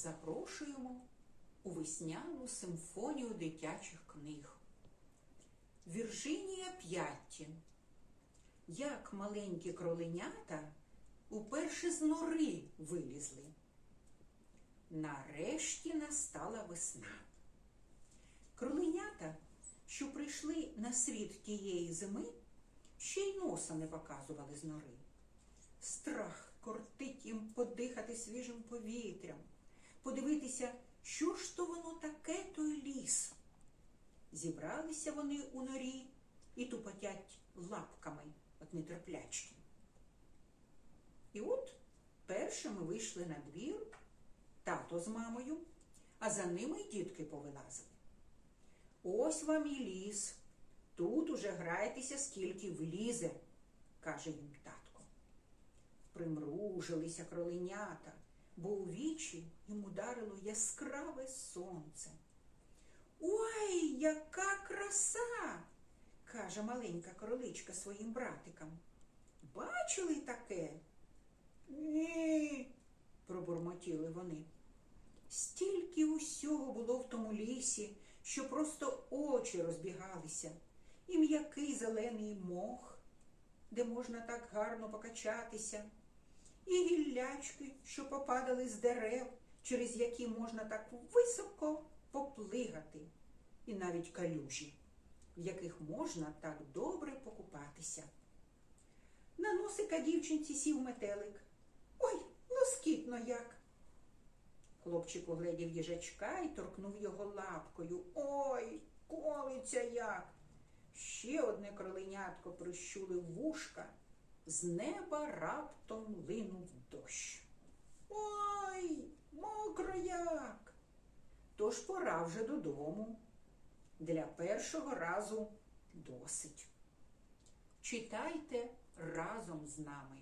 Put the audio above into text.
запрошуємо у весняну симфонію дитячих книг. Віржинія П'ятті. Як маленькі кроленята уперше з нори вилізли. Нарешті настала весна. Кроленята, що прийшли на світ тієї зими, ще й носа не показували з нори. Страх кортить їм подихати свіжим повітрям, подивитися, що ж то воно таке той ліс. Зібралися вони у норі і тупотять лапками от нетерплячки. І от першими вийшли на двір тато з мамою, а за ними й дітки повилазили. Ось вам і ліс. Тут уже грайтеся, скільки влізе, каже їм татко. Примружилися кроленята, бо у вічі їм ударило яскраве сонце. Ой, яка краса! каже маленька кроличка своїм братикам. Бачили таке? Ні, пробурмотіли вони. Стільки усього було в тому лісі, що просто очі розбігалися, і м'який зелений мох, де можна так гарно покачатися, і гіллячки, що попадали з дерев, через які можна так високо поплигати, і навіть калюжі, в яких можна так добре покупатися. На носика дівчинці сів метелик. Ой, лоскітно як. Хлопчик угледів їжачка і торкнув його лапкою. Ой, колиться як. Ще одне кроленятко прищулив вушка. З неба раптом линув дощ. Ой, мокро як. Тож пора вже додому. Для першого разу досить. Читайте разом з нами.